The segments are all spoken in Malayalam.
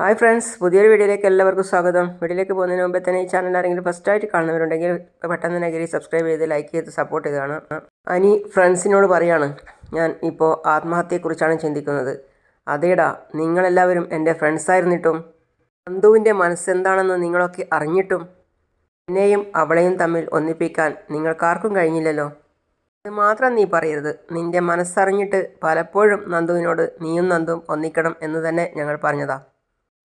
ഹായ് ഫ്രണ്ട്സ് പുതിയൊരു വീഡിയോയിലേക്ക് എല്ലാവർക്കും സ്വാഗതം. വീഡിയോയിലേക്ക് പോകുന്നതിന് മുമ്പേ തന്നെ ഈ ചാനൽ ആരെങ്കിലും ഫസ്റ്റായിട്ട് കാണുന്നവരുണ്ടെങ്കിൽ പെട്ടെന്ന് തന്നെ കയറി സബ്സ്ക്രൈബ് ചെയ്ത് ലൈക്ക് ചെയ്ത് സപ്പോർട്ട് ചെയ്താണ്. അനി ഫ്രണ്ട്സിനോട് പറയാണ് ഞാൻ ഇപ്പോൾ ആത്മഹത്യയെക്കുറിച്ചാണ് ചിന്തിക്കുന്നത്. അതേടാ നിങ്ങളെല്ലാവരും എന്റെ ഫ്രണ്ട്സായിരുന്നിട്ടും നന്ദുവിന്റെ മനസ്സെന്താണെന്ന് നിങ്ങളൊക്കെ അറിഞ്ഞിട്ടും എന്നെയും അവളെയും തമ്മിൽ ഒന്നിപ്പിക്കാൻ നിങ്ങൾക്കാർക്കും കഴിഞ്ഞില്ലല്ലോ. അത് മാത്രം നീ പറയരുത്. നിന്റെ മനസ്സറിഞ്ഞിട്ട് പലപ്പോഴും നന്ദുവിനോട് നീയും നന്ദും ഒന്നിക്കണം എന്ന് തന്നെ ഞങ്ങൾ പറഞ്ഞതാ.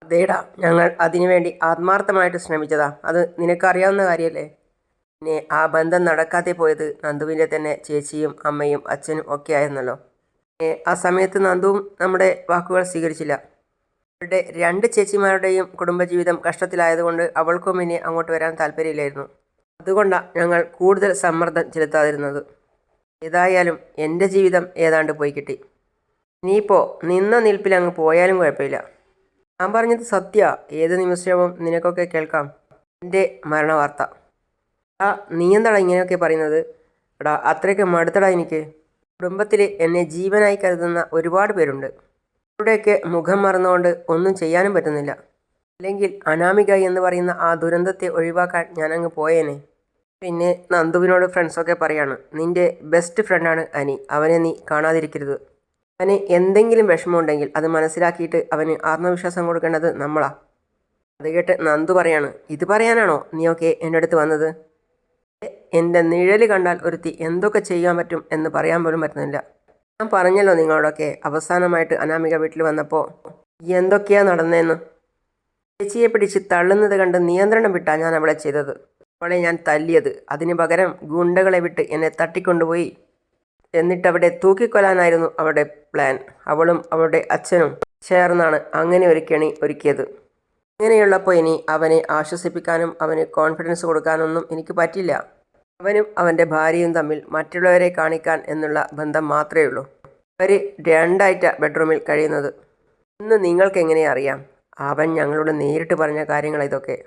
അതേടാ ഞങ്ങൾ അതിനുവേണ്ടി ആത്മാർത്ഥമായിട്ട് ശ്രമിച്ചതാ. അത് നിനക്കറിയാവുന്ന കാര്യമല്ലേ പിന്നെ ആ ബന്ധം നടക്കാതെ പോയത് നന്ദുവിന്റെ തന്നെ ചേച്ചിയും അമ്മയും അച്ഛനും ഒക്കെ ആയിരുന്നല്ലോ. ആ സമയത്ത് നന്ദുവും നമ്മുടെ വാക്കുകൾ സ്വീകരിച്ചില്ല. അവരുടെ രണ്ട് ചേച്ചിമാരുടെയും കുടുംബജീവിതം കഷ്ടത്തിലായതുകൊണ്ട് അവൾക്കും ഇനി അങ്ങോട്ട് വരാൻ താല്പര്യമില്ലായിരുന്നു. അതുകൊണ്ടാണ് ഞങ്ങൾ കൂടുതൽ സമ്മർദ്ദം ചെലുത്താതിരുന്നത്. ഏതായാലും എന്റെ ജീവിതം ഏതാണ്ട് പോയി കിട്ടി. ഇനിയിപ്പോൾ നിന്ന നിൽപ്പിൽ അങ്ങ് പോയാലും കുഴപ്പമില്ല. ഞാൻ പറഞ്ഞത് സത്യ. ഏത് നിമിഷവും നിനക്കൊക്കെ കേൾക്കാം. എന്റെ മരണവാർത്ത. ആ നീ എന്താടാ ഇങ്ങനെയൊക്കെ പറയുന്നത്? എടാ അത്രയ്ക്ക് മടുത്തടാ എനിക്ക്. കുടുംബത്തിൽ എന്നെ ജീവനായി കരുതുന്ന ഒരുപാട് പേരുണ്ട്. അവരുടെയൊക്കെ മുഖം മറന്നുകൊണ്ട് ഒന്നും ചെയ്യാനും പറ്റുന്നില്ല. അല്ലെങ്കിൽ അനാമിക എന്ന് പറയുന്ന ആ ദുരന്തത്തെ ഒഴിവാക്കാൻ ഞാനങ്ങ് പോയേനെ. പിന്നെ നന്ദുവിനോട് ഫ്രണ്ട്സൊക്കെ പറയാണ് നിന്റെ ബെസ്റ്റ് ഫ്രണ്ടാണ് അനി. അവനെ നീ കാണാതിരിക്കരുത്. അവന് എന്തെങ്കിലും വിഷമമുണ്ടെങ്കിൽ അത് മനസ്സിലാക്കിയിട്ട് അവന് ആത്മവിശ്വാസം കൊടുക്കേണ്ടത് നമ്മളാ. അത് കേട്ട് നന്ദു പറയാണ് ഇത് പറയാനാണോ നീയൊക്കെ എന്റെ അടുത്ത് വന്നത്? എന്റെ നിഴൽ കണ്ടാൽ ഒരുത്തി എന്തൊക്കെ ചെയ്യാൻ പറ്റും എന്ന് പറയാൻ പോലും പറ്റുന്നില്ല. ഞാൻ പറഞ്ഞല്ലോ നിങ്ങളോടൊക്കെ അവസാനമായിട്ട് അനാമിക വീട്ടിൽ വന്നപ്പോൾ എന്തൊക്കെയാ നടന്നതെന്ന് ചേച്ചിയെ പിടിച്ച് തള്ളുന്നത് കണ്ട് നിയന്ത്രണം വിട്ടാ ഞാൻ അവളെ ചെയ്തത്. അവളെ ഞാൻ തല്ലിയത്. അതിന് പകരം ഗുണ്ടകളെ വിട്ട് എന്നെ തട്ടിക്കൊണ്ടുപോയി. എന്നിട്ട് അവിടെ തൂക്കിക്കൊല്ലാനായിരുന്നു അവളുടെ പ്ലാൻ അവളും അവളുടെ അച്ഛനും ചേർന്നാണ് അങ്ങനെ ഒരു കെണി ഒരുക്കിയത്. ഇങ്ങനെയുള്ളപ്പോൾ ഇനി അവനെ ആശ്വസിപ്പിക്കാനും അവന് കോൺഫിഡൻസ് കൊടുക്കാനൊന്നും എനിക്ക് പറ്റില്ല. അവനും അവന്റെ ഭാര്യയും തമ്മിൽ മറ്റുള്ളവരെ കാണിക്കാൻ എന്നുള്ള ബന്ധം മാത്രമേ ഉള്ളൂ. അവർ രണ്ടായിട്ട ബെഡ്റൂമിൽ കഴിയുന്നത്. ഇന്ന് നിങ്ങൾക്ക് എങ്ങനെ അറിയാം? അവൻ ഞങ്ങളോട് നേരിട്ട് പറഞ്ഞ കാര്യങ്ങൾ ഇതൊക്കെ.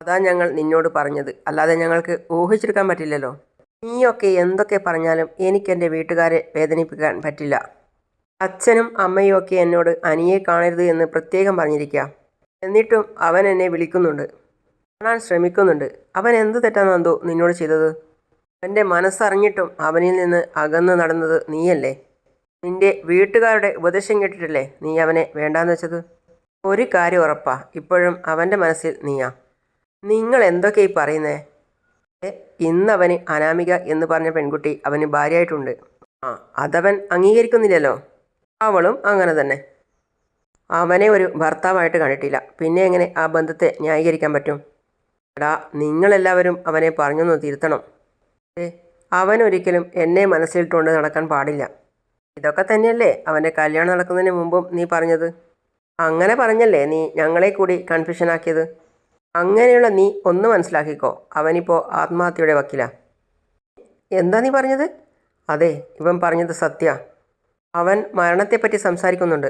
അതാ ഞങ്ങൾ നിന്നോട് പറഞ്ഞത്. അല്ലാതെ ഞങ്ങൾക്ക് ഊഹിച്ചെടുക്കാൻ പറ്റില്ലല്ലോ. നീയൊക്കെ എന്തൊക്കെ പറഞ്ഞാലും എനിക്ക് എന്റെ വീട്ടുകാരെ വേദനിപ്പിക്കാൻ പറ്റില്ല. അച്ഛനും അമ്മയും ഒക്കെ എന്നോട് അനിയെ കാണരുത് എന്ന് പ്രത്യേകം പറഞ്ഞിരിക്കുക എന്നിട്ടും അവൻ എന്നെ വിളിക്കുന്നുണ്ട്. കാണാൻ ശ്രമിക്കുന്നുണ്ട്. അവൻ എന്ത് തെറ്റാണെന്തോ നിന്നോട് ചെയ്തത്? അവന്റെ മനസ്സറിഞ്ഞിട്ടും അവനിൽ നിന്ന് അകന്ന് നടന്നത് നീയല്ലേ? നിന്റെ വീട്ടുകാരുടെ ഉപദേശം കേട്ടിട്ടല്ലേ നീ അവനെ വേണ്ടാന്ന് വെച്ചത്? ഒരു കാര്യം ഉറപ്പാ. ഇപ്പോഴും അവന്റെ മനസ്സിൽ നീയാ. നിങ്ങൾ എന്തൊക്കെയാ ഈ പറയുന്നേ? ഇന്നവന് അനാമിക എന്ന് പറഞ്ഞ പെൺകുട്ടി അവന് ഭാര്യയായിട്ടുണ്ട്. ആ അതവൻ അംഗീകരിക്കുന്നില്ലല്ലോ. അവളും അങ്ങനെ തന്നെ. അവനെ ഒരു ഭർത്താവായിട്ട് കണ്ടിട്ടില്ല. പിന്നെ എങ്ങനെ ആ ബന്ധത്തെ ന്യായീകരിക്കാൻ പറ്റും? എടാ നിങ്ങളെല്ലാവരും അവനെ പറഞ്ഞൊന്ന് തിരുത്തണം. അവനൊരിക്കലും എന്നെ മനസ്സിലിട്ടുകൊണ്ട് നടക്കാൻ പാടില്ല. ഇതൊക്കെ തന്നെയല്ലേ അവന്റെ കല്യാണം നടക്കുന്നതിന് മുമ്പും നീ പറഞ്ഞത്? അങ്ങനെ പറഞ്ഞല്ലേ നീ ഞങ്ങളെ കൂടി കൺഫ്യൂഷനാക്കിയത് അങ്ങനെയുള്ള നീ ഒന്ന് മനസ്സിലാക്കിക്കോ. അവനിപ്പോൾ ആത്മഹത്യയുടെ വക്കില. എന്താ നീ പറഞ്ഞത്? അതെ ഇവൻ പറഞ്ഞത് സത്യ. അവൻ മരണത്തെപ്പറ്റി സംസാരിക്കുന്നുണ്ട്.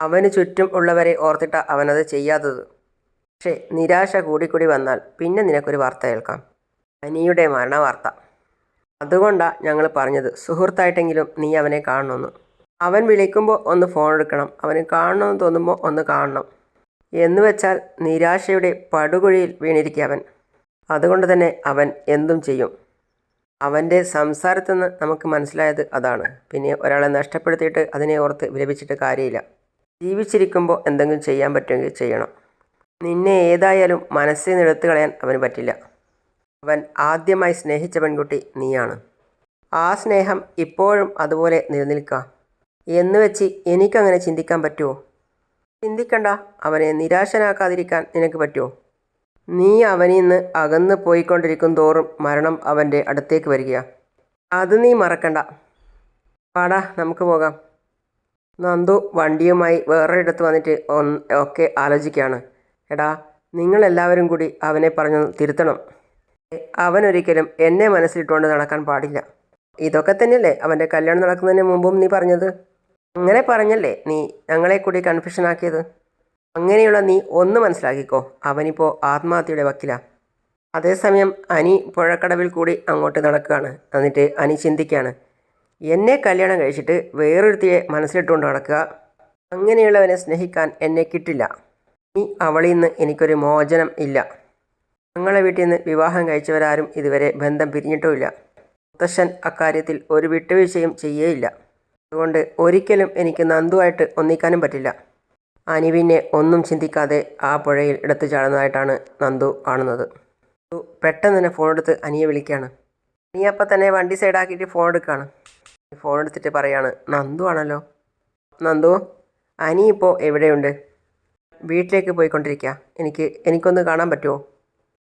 അവന് ചുറ്റും ഉള്ളവരെ ഓർത്തിട്ട അവനത് ചെയ്യാത്തത്. പക്ഷേ നിരാശ കൂടിക്കൂടി വന്നാൽ പിന്നെ നിനക്കൊരു വാർത്ത കേൾക്കാം. അനിയുടെ മരണവാർത്ത. അതുകൊണ്ടാണ് ഞങ്ങൾ പറഞ്ഞത് സുഹൃത്തായിട്ടെങ്കിലും നീ അവനെ കാണണമെന്ന് അവൻ വിളിക്കുമ്പോൾ ഒന്ന് ഫോൺ എടുക്കണം അവന് കാണണമെന്ന് തോന്നുമ്പോൾ ഒന്ന് കാണണം. എന്ന് വെച്ചാൽ നിരാശയുടെ പടുകുഴിയിൽ വീണിരിക്കുക അവൻ. അതുകൊണ്ട് തന്നെ അവൻ എന്തും ചെയ്യും. അവന്റെ സംസാരത്തിൽ നിന്ന് നമുക്ക് മനസ്സിലായത് അതാണ്. പിന്നെ ഒരാളെ നഷ്ടപ്പെടുത്തിയിട്ട് അതിനെ ഓർത്ത് വിലപിച്ചിട്ട് കാര്യമില്ല. ജീവിച്ചിരിക്കുമ്പോൾ എന്തെങ്കിലും ചെയ്യാൻ പറ്റുമെങ്കിൽ ചെയ്യണം. നിന്നെ ഏതായാലും മനസ്സിൽ നിന്ന് കളയാൻ അവന് പറ്റില്ല. അവൻ ആദ്യമായി സ്നേഹിച്ച പെൺകുട്ടി നീയാണ്. ആ സ്നേഹം ഇപ്പോഴും അതുപോലെ നിലനിൽക്കുക. എന്ന് വെച്ച് എനിക്കങ്ങനെ ചിന്തിക്കാൻ പറ്റുമോ? ചിന്തിക്കണ്ട. അവനെ നിരാശനാക്കാതിരിക്കാൻ നിനക്ക് പറ്റുമോ? നീ അവനിൽ നിന്ന് അകന്ന് പോയിക്കൊണ്ടിരിക്കും തോറും മരണം അവന്റെ അടുത്തേക്ക് വരിക അത് നീ മറക്കണ്ട. പാടാ നമുക്ക് പോകാം. നന്ദു വണ്ടിയുമായി വേറൊരിടത്ത് വന്നിട്ട് ഒക്കെ ആലോചിക്കുകയാണ്. എടാ നിങ്ങളെല്ലാവരും കൂടി അവനെ പറഞ്ഞു തിരുത്തണം. അവനൊരിക്കലും എന്നെ മനസ്സിലിട്ടുകൊണ്ട് നടക്കാൻ പാടില്ല. ഇതൊക്കെ തന്നെയല്ലേ അവന്റെ കല്യാണം നടക്കുന്നതിന് മുമ്പും നീ പറഞ്ഞത്? അങ്ങനെ പറഞ്ഞല്ലേ നീ ഞങ്ങളെ കൂടി കൺഫ്യൂഷൻ കൺഫ്യൂഷനാക്കിയത് അങ്ങനെയുള്ള നീ ഒന്ന് മനസ്സിലാക്കിക്കോ. അവനിപ്പോൾ ആത്മഹത്യയുടെ വക്കില. അതേസമയം അനി പുഴക്കടവിൽ കൂടി അങ്ങോട്ട് നടക്കുകയാണ്. എന്നിട്ട് അനി ചിന്തിക്കുകയാണ്. എന്നെ കല്യാണം കഴിച്ചിട്ട് വേറൊരുത്തിയെ മനസ്സിലിട്ടുകൊണ്ട് നടക്കുക അങ്ങനെയുള്ളവനെ സ്നേഹിക്കാൻ എന്നെ കിട്ടില്ല. നീ അവളിൽ നിന്ന് എനിക്കൊരു മോചനം ഇല്ല. ഞങ്ങളെ വീട്ടിൽ നിന്ന് വിവാഹം കഴിച്ചവരാരും ഇതുവരെ ബന്ധം പിരിഞ്ഞിട്ടുമില്ല. മുത്തശ്ശൻ അക്കാര്യത്തിൽ ഒരു വിട്ടുവീഴ്ചയും ചെയ്യേയില്ല. അതുകൊണ്ട് ഒരിക്കലും എനിക്ക് നന്ദുവായിട്ട് ഒന്നിക്കാനും പറ്റില്ല. അനുവിനെ ഒന്നും ചിന്തിക്കാതെ ആ പുഴയിൽ എടുത്തു ചാടുന്നതായിട്ടാണ് നന്ദു കാണുന്നത്. പെട്ടെന്ന് തന്നെ ഫോൺ എടുത്ത് അനിയെ വിളിക്കുകയാണ്. അനിയ അപ്പം തന്നെ വണ്ടി സൈഡാക്കിയിട്ട് ഫോൺ എടുക്കുകയാണ്. ഫോൺ എടുത്തിട്ട് പറയാണ് നന്ദു ആണല്ലോ. നന്ദു അനി ഇപ്പോൾ എവിടെയുണ്ട്? വീട്ടിലേക്ക് പോയിക്കൊണ്ടിരിക്കുക എനിക്ക് എനിക്കൊന്ന് കാണാൻ പറ്റുമോ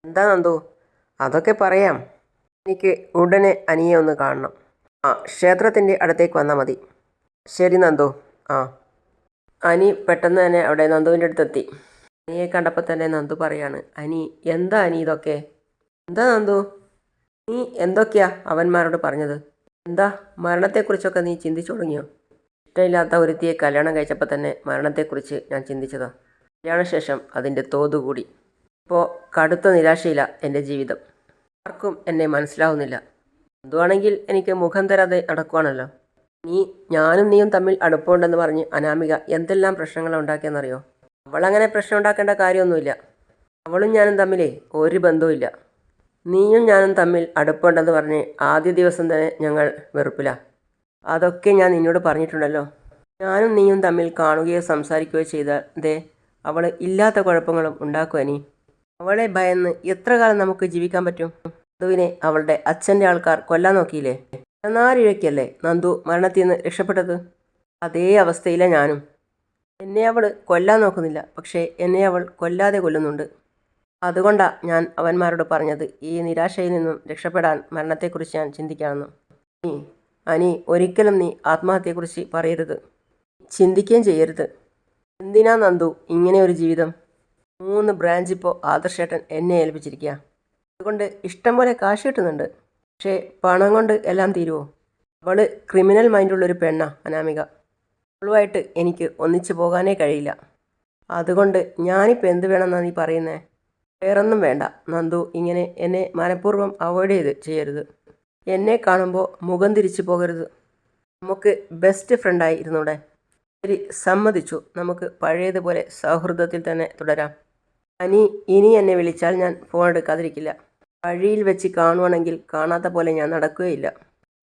എന്താ നന്ദു? അതൊക്കെ പറയാം. എനിക്ക് ഉടനെ അനിയെ ഒന്ന് കാണണം. ആ ക്ഷേത്രത്തിന്റെ അടുത്തേക്ക് വന്നാൽ മതി. ശരി നന്ദു. ആ. അനി പെട്ടെന്ന് തന്നെ അവിടെ നന്ദുവിന്റെ അടുത്തെത്തി. അനിയെ കണ്ടപ്പോൾ തന്നെ നന്ദു പറയാണ് അനി എന്താ അനി ഇതൊക്കെ? എന്താ നന്ദു? നീ എന്തൊക്കെയാ അവന്മാരോട് പറഞ്ഞത്? എന്താ മരണത്തെക്കുറിച്ചൊക്കെ നീ ചിന്തിച്ചു തുടങ്ങിയോ? ഇഷ്ടമില്ലാത്ത ഒരുത്തിയെ കല്യാണം കഴിച്ചപ്പോൾ തന്നെ മരണത്തെക്കുറിച്ച് ഞാൻ ചിന്തിച്ചതാ. കല്യാണശേഷം അതിന്റെ തോത് കൂടി. ഇപ്പോൾ കടുത്ത നിരാശയില്ല എന്റെ ജീവിതം. ആർക്കും എന്നെ മനസ്സിലാവുന്നില്ല. എന്തുവാണെങ്കിൽ എനിക്ക് മുഖം തരാതെ നടക്കുവാണല്ലോ. നീ ഞാനും നീയും തമ്മിൽ അടുപ്പമുണ്ടെന്ന് പറഞ്ഞ് അനാമിക എന്തെല്ലാം പ്രശ്നങ്ങൾ ഉണ്ടാക്കിയെന്നറിയോ? അവളങ്ങനെ പ്രശ്നം ഉണ്ടാക്കേണ്ട കാര്യമൊന്നുമില്ല. അവളും ഞാനും തമ്മിലേ ഒരു ബന്ധവുമില്ല. നീയും ഞാനും തമ്മിൽ അടുപ്പമുണ്ടെന്ന് പറഞ്ഞ് ആദ്യ ദിവസം തന്നെ ഞങ്ങൾ വെറുപ്പില്ല അതൊക്കെ ഞാൻ നിന്നോട് പറഞ്ഞിട്ടുണ്ടല്ലോ. ഞാനും നീയും തമ്മിൽ കാണുകയോ സംസാരിക്കുകയോ ചെയ്താൽ ദേ അവൾ ഇല്ലാത്ത കുഴപ്പങ്ങളും ഉണ്ടാക്കുക നീ അവളെ ഭയന്ന് എത്ര കാലം നമുക്ക് ജീവിക്കാൻ പറ്റും? അതുവിനെ അവളുടെ അച്ഛന്റെ ആൾക്കാർ കൊല്ലാൻ നോക്കിയില്ലേ? പതിനാലിഴയ്ക്കല്ലേ നന്ദു മരണത്തിൽ നിന്ന് രക്ഷപ്പെട്ടത്? അതേ അവസ്ഥയിലാണ് ഞാനും. എന്നെ അവൾ കൊല്ലാൻ നോക്കുന്നില്ല പക്ഷേ എന്നെ അവൾ കൊല്ലാതെ കൊല്ലുന്നുണ്ട്. അതുകൊണ്ടാണ് ഞാൻ അവന്മാരോട് പറഞ്ഞത് ഈ നിരാശയിൽ നിന്നും രക്ഷപ്പെടാൻ മരണത്തെക്കുറിച്ച് ഞാൻ ചിന്തിക്കാമെന്ന്. നീ അനി ഒരിക്കലും നീ ആത്മഹത്യയെക്കുറിച്ച് പറയരുത്. ചിന്തിക്കുകയും ചെയ്യരുത്. എന്തിനാ നന്ദു ഇങ്ങനെ ഒരു ജീവിതം? മൂന്ന് ബ്രാഞ്ച് ഇപ്പോൾ ആദർശേട്ടൻ എന്നെ ഏൽപ്പിച്ചിരിക്കുക അതുകൊണ്ട് ഇഷ്ടം പോലെ കാശ് കിട്ടുന്നുണ്ട്. പക്ഷേ പണം കൊണ്ട് എല്ലാം തീരുമോ അവൾ ക്രിമിനൽ മൈൻഡുള്ളൊരു പെണ്ണാണ് അനാമിക. അവളുമായിട്ട് എനിക്ക് ഒന്നിച്ചു പോകാനേ കഴിയില്ല. അതുകൊണ്ട് ഞാനിപ്പോൾ എന്ത് വേണമെന്നാണ് നീ പറയുന്നേ? വേറൊന്നും വേണ്ട. നന്ദു ഇങ്ങനെ എന്നെ മനഃപൂർവം അവോയ്ഡ് ചെയ്ത് ചെയ്യരുത്. എന്നെ കാണുമ്പോൾ മുഖം തിരിച്ചു പോകരുത്. നമുക്ക് ബെസ്റ്റ് ഫ്രണ്ടായി ഇരുന്നൂടെ? ശരി സമ്മതിച്ചു. നമുക്ക് പഴയതുപോലെ സൗഹൃദത്തിൽ തന്നെ തുടരാം. അനി ഇനി എന്നെ വിളിച്ചാൽ ഞാൻ ഫോൺ എടുക്കാതിരിക്കില്ല. വഴിയിൽ വെച്ച് കാണുവാണെങ്കിൽ കാണാത്ത പോലെ ഞാൻ നടക്കുകയില്ല.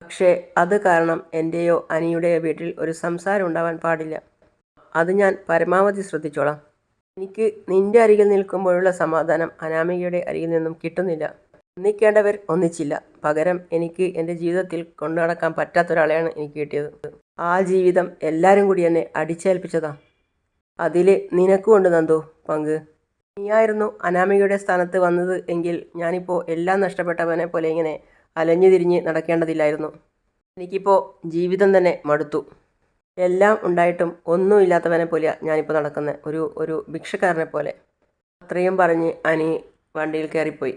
പക്ഷേ അത് കാരണം എന്റെയോ അനിയുടെയോ വീട്ടിൽ ഒരു സംസാരം ഉണ്ടാവാൻ പാടില്ല. അത് ഞാൻ പരമാവധി ശ്രദ്ധിച്ചോളാം. എനിക്ക് നിന്റെ അരികിൽ നിൽക്കുമ്പോഴുള്ള സമാധാനം അനാമികയുടെ അരികിൽ നിന്നും കിട്ടുന്നില്ല. ഒന്നിക്കേണ്ടവർ ഒന്നിച്ചില്ല. പകരം എനിക്ക് എന്റെ ജീവിതത്തിൽ കൊണ്ടു നടക്കാൻ പറ്റാത്തൊരാളെയാണ് എനിക്ക് കിട്ടിയത്. ആ ജീവിതം എല്ലാവരും കൂടി എന്നെ അടിച്ചേൽപ്പിച്ചതാ. അതിൽ നിനക്കുമുണ്ട് നന്ദു പങ്ക്. നീയായിരുന്നു അനാമികയുടെ സ്ഥാനത്ത് വന്നത് എങ്കിൽ ഞാനിപ്പോൾ എല്ലാം നഷ്ടപ്പെട്ടവനെ പോലെ ഇങ്ങനെ അലഞ്ഞു തിരിഞ്ഞ് നടക്കേണ്ടതില്ലായിരുന്നു. എനിക്കിപ്പോൾ ജീവിതം തന്നെ മടുത്തു. എല്ലാം ഉണ്ടായിട്ടും ഒന്നുമില്ലാത്തവനെ പോലെയാണ് ഞാനിപ്പോൾ നടക്കുന്നത് ഒരു ഒരു ഭിക്ഷക്കാരനെ പോലെ. അത്രയും പറഞ്ഞ് അനി വണ്ടിയിൽ കയറിപ്പോയി.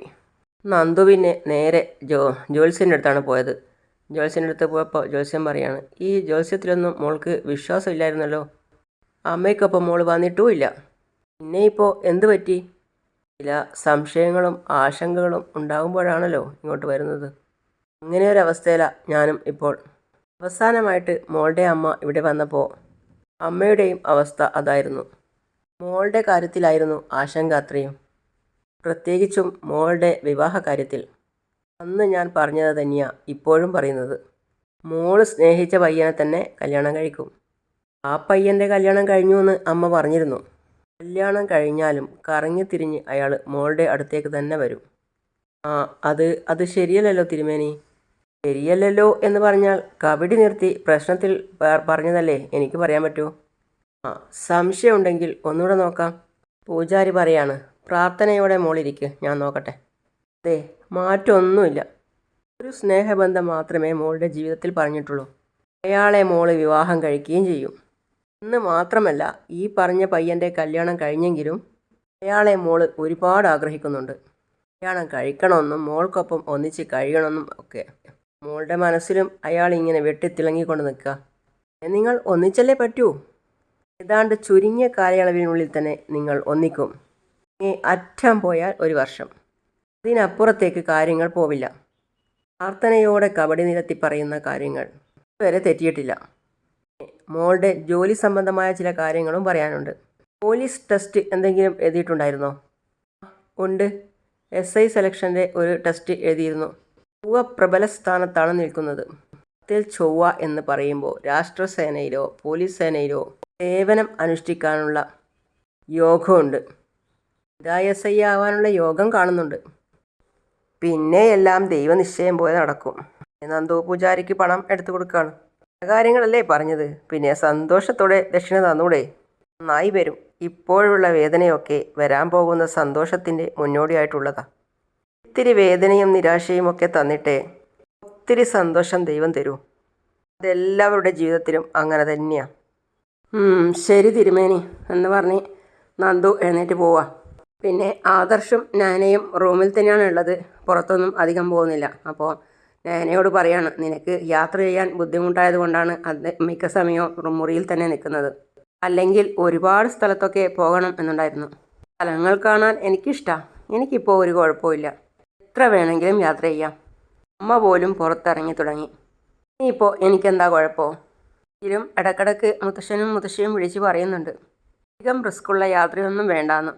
നന്ദു പിന്നെ നേരെ ജോ ജോത്സ്യന്റെ അടുത്താണ് പോയത്. ജോത്സ്യന്റെ അടുത്ത് പോയപ്പോൾ ജോത്സ്യം പറയാണ് ഈ ജോത്സ്യത്തിലൊന്നും മോൾക്ക് വിശ്വാസമില്ലായിരുന്നല്ലോ. അമ്മയ്ക്കൊപ്പം മോൾ വന്നിട്ടുമില്ല. പിന്നെ ഇപ്പോൾ എന്ത് പറ്റി? ചില സംശയങ്ങളും ആശങ്കകളും ഉണ്ടാകുമ്പോഴാണല്ലോ ഇങ്ങോട്ട് വരുന്നത്. അങ്ങനെ ഒരു അവസ്ഥയിലാണ് ഞാനും ഇപ്പോൾ. അവസാനമായിട്ട് മോളുടെ അമ്മ ഇവിടെ വന്നപ്പോൾ അമ്മയുടെയും അവസ്ഥ അതായിരുന്നു. മോളുടെ കാര്യത്തിലായിരുന്നു ആശങ്ക അത്രയും. പ്രത്യേകിച്ചും മോളുടെ വിവാഹ കാര്യത്തിൽ. അന്ന് ഞാൻ പറഞ്ഞത് തന്നെയാണ് ഇപ്പോഴും പറയുന്നത്. മോൾ സ്നേഹിച്ച പയ്യനെ തന്നെ കല്യാണം കഴിക്കും. ആ പയ്യന്റെ കല്യാണം കഴിഞ്ഞു എന്ന് അമ്മ പറഞ്ഞിരുന്നു. കല്യാണം കഴിഞ്ഞാലും കറങ്ങി തിരിഞ്ഞ് അയാൾ മോളുടെ അടുത്തേക്ക് തന്നെ വരും. ആ അത് അത് ശരിയല്ലല്ലോ തിരുമേനി. ശരിയല്ലല്ലോ എന്ന് പറഞ്ഞാൽ കബഡി നിർത്തി പ്രശ്നത്തിൽ പറഞ്ഞതല്ലേ? എനിക്ക് പറയാൻ പറ്റൂ. ആ സംശയമുണ്ടെങ്കിൽ ഒന്നുകൂടെ നോക്കാം. പൂജാരി പറയാണ് പ്രാർത്ഥനയോടെ മോളിരിക്ക് ഞാൻ നോക്കട്ടെ. അതെ മാറ്റമൊന്നുമില്ല ഒരു സ്നേഹബന്ധം മാത്രമേ മോളുടെ ജീവിതത്തിൽ പറഞ്ഞിട്ടുള്ളൂ. അയാളെ മോൾ വിവാഹം കഴിക്കുകയും ചെയ്യും. എന്ന് മാത്രമല്ല ഈ പറഞ്ഞ പയ്യന്റെ കല്യാണം കഴിഞ്ഞെങ്കിലും അയാളെ മോൾ ഒരുപാട് ആഗ്രഹിക്കുന്നുണ്ട്. കല്യാണം കഴിക്കണമെന്നും മോൾക്കൊപ്പം ഒന്നിച്ച് കഴിയണമെന്നും ഒക്കെ. മോളുടെ മനസ്സിലും അയാൾ ഇങ്ങനെ വെട്ടിത്തിളങ്ങിക്കൊണ്ട് നിൽക്കുക. നിങ്ങൾ ഒന്നിച്ചല്ലേ പറ്റൂ? ഏതാണ്ട് ചുരുങ്ങിയ കാലയളവിനുള്ളിൽ തന്നെ നിങ്ങൾ ഒന്നിക്കും. അറ്റം പോയാൽ ഒരു വർഷം. അതിനപ്പുറത്തേക്ക് കാര്യങ്ങൾ പോവില്ല. പ്രാർത്ഥനയോടെ കബടി നിരത്തി പറയുന്ന കാര്യങ്ങൾ ഇതുവരെ തെറ്റിയിട്ടില്ല. മോളുടെ ജോലി സംബന്ധമായ ചില കാര്യങ്ങളും പറയാനുണ്ട്. പോലീസ് ടെസ്റ്റ് എന്തെങ്കിലും എഴുതിയിട്ടുണ്ടായിരുന്നോ? ഉണ്ട്. എസ് ഐ സെലക്ഷന്റെ ഒരു ടെസ്റ്റ് എഴുതിയിരുന്നു. ചൊവ്വ പ്രബല സ്ഥാനത്താണ് നിൽക്കുന്നത്. അതിൽ ചൊവ്വ എന്ന് പറയുമ്പോൾ രാഷ്ട്രസേനയിലോ പോലീസ് സേനയിലോ സേവനം അനുഷ്ഠിക്കാനുള്ള യോഗമുണ്ട്. ഇതായി എസ് ഐ ആവാനുള്ള യോഗം കാണുന്നുണ്ട്. പിന്നെ എല്ലാം ദൈവനിശ്ചയം പോലെ നടക്കും. നന്ദു പൂജാരിക്ക് പണം എടുത്തു കൊടുക്കുകയാണ് കാര്യങ്ങളല്ലേ പറഞ്ഞത്. പിന്നെ സന്തോഷത്തോടെ ദക്ഷിണ തന്നൂടെ. നന്നായി വരും. ഇപ്പോഴുള്ള വേദനയൊക്കെ വരാൻ പോകുന്ന സന്തോഷത്തിന്റെ മുന്നോടിയായിട്ടുള്ളതാ. ഇത്തിരി വേദനയും നിരാശയും ഒക്കെ തന്നിട്ടേ ഒത്തിരി സന്തോഷം ദൈവം തരൂ. അതെല്ലാവരുടെ ജീവിതത്തിലും അങ്ങനെ തന്നെയാണ് ശരി തിരുമേനി. എന്ന് പറഞ്ഞ് നന്ദു എഴുന്നേറ്റ് പോവാ. പിന്നെ ആദർശും നാനയും റൂമിൽ തന്നെയാണ് ഉള്ളത്. പുറത്തൊന്നും അധികം പോകുന്നില്ല. അപ്പോൾ നാനയോട് പറയാണ് നിനക്ക് യാത്ര ചെയ്യാൻ ബുദ്ധിമുട്ടായത് കൊണ്ടാണ് അത് മിക്ക സമയവും മുറിയിൽ തന്നെ നിൽക്കുന്നത്. അല്ലെങ്കിൽ ഒരുപാട് സ്ഥലത്തൊക്കെ പോകണം എന്നുണ്ടായിരുന്നു. സ്ഥലങ്ങൾ കാണാൻ എനിക്കിഷ്ടമാണ് എനിക്കിപ്പോൾ ഒരു കുഴപ്പമില്ല എത്ര വേണമെങ്കിലും യാത്ര ചെയ്യാം. അമ്മ പോലും പുറത്തിറങ്ങി തുടങ്ങി. ഇനിയിപ്പോൾ എനിക്കെന്താ കുഴപ്പമോ എങ്കിലും ഇടക്കിടക്ക് മുത്തശ്ശനും മുത്തശ്ശിയും വിളിച്ച് പറയുന്നുണ്ട്. അധികം റിസ്ക്കുള്ള യാത്രയൊന്നും വേണ്ടാന്ന്.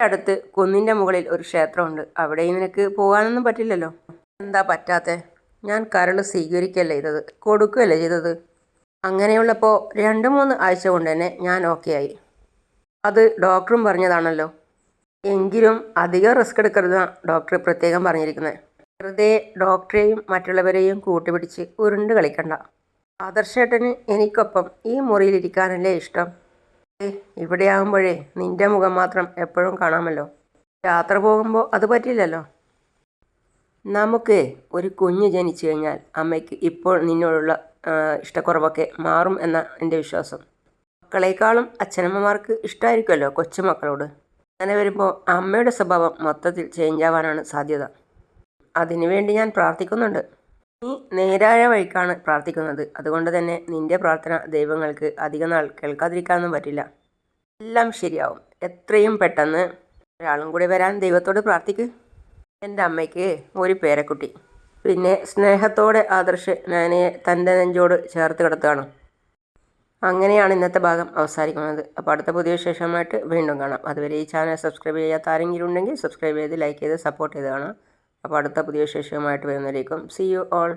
അടുത്ത് കുന്നിന്റെ മുകളിൽ ഒരു ക്ഷേത്രമുണ്ട്. അവിടെ നിനക്ക് പോകാനൊന്നും പറ്റില്ലല്ലോ. എന്താ പറ്റാത്തെ? ഞാൻ കരൾ സ്വീകരിക്കല്ലേ ചെയ്തത്? കൊടുക്കുകയല്ലേ ചെയ്തത്? അങ്ങനെയുള്ളപ്പോൾ രണ്ട് മൂന്ന് ആഴ്ച കൊണ്ട് തന്നെ ഞാൻ ഓക്കെ ആയി. അത് ഡോക്ടറും പറഞ്ഞതാണല്ലോ. എങ്കിലും അധികം റിസ്ക് എടുക്കരുതാണ് ഡോക്ടർ പ്രത്യേകം പറഞ്ഞിരിക്കുന്നത് വെറുതെ ഡോക്ടറെയും മറ്റുള്ളവരെയും കൂട്ടുപിടിച്ച് ഉരുണ്ട് കളിക്കണ്ട. ആദർശേട്ടന് എനിക്കൊപ്പം ഈ മുറിയിലിരിക്കാനല്ലേ ഇഷ്ടം. ഏ ഇവിടെ ആകുമ്പോഴേ നിന്റെ മുഖം മാത്രം എപ്പോഴും കാണാമല്ലോ. യാത്ര പോകുമ്പോൾ അത് പറ്റില്ലല്ലോ. നമുക്ക് ഒരു കുഞ്ഞ് ജനിച്ചു കഴിഞ്ഞാൽ അമ്മയ്ക്ക് ഇപ്പോൾ നിന്നോടുള്ള ഇഷ്ടക്കുറവൊക്കെ മാറും എന്ന എന്റെ വിശ്വാസം. മക്കളെക്കാളും അച്ഛനമ്മമാർക്ക് ഇഷ്ടമായിരിക്കുമല്ലോ കൊച്ചുമക്കളോട്. അങ്ങനെ വരുമ്പോൾ അമ്മയുടെ സ്വഭാവം മൊത്തത്തിൽ ചേഞ്ച് ആവാനാണ് സാധ്യത. അതിനുവേണ്ടി ഞാൻ പ്രാർത്ഥിക്കുന്നുണ്ട്. നീ നേരായ വഴിക്കാണ് പ്രാർത്ഥിക്കുന്നത്. അതുകൊണ്ട് തന്നെ നിന്റെ പ്രാർത്ഥന ദൈവങ്ങൾക്ക് അധിക നാൾ കേൾക്കാതിരിക്കാനൊന്നും പറ്റില്ല. എല്ലാം ശരിയാവും. എത്രയും പെട്ടെന്ന് ഒരാളും കൂടി വരാൻ ദൈവത്തോട് പ്രാർത്ഥിക്ക്. എന്റെ അമ്മയ്ക്ക് ഒരു പേരക്കുട്ടി. പിന്നെ സ്നേഹത്തോടെ ആദർശ് നാനയെ തന്റെ നെഞ്ചോട് ചേർത്ത് കിടത്തുകയാണ്. അങ്ങനെയാണ് ഇന്നത്തെ ഭാഗം അവസാനിക്കുന്നത്. അപ്പോൾ അടുത്ത പുതിയ വിശേഷമായിട്ട് വീണ്ടും കാണാം. അതുവരെ ഈ ചാനൽ സബ്സ്ക്രൈബ് ചെയ്യാത്ത ആരെങ്കിലും ഉണ്ടെങ്കിൽ സബ്സ്ക്രൈബ് ചെയ്ത് ലൈക്ക് ചെയ്ത് സപ്പോർട്ട് ചെയ്ത് കാണാം. അപ്പോൾ അടുത്ത പുതിയ വിശേഷമായിട്ട് വരുന്നതിലേക്കും സി യു ഓൾ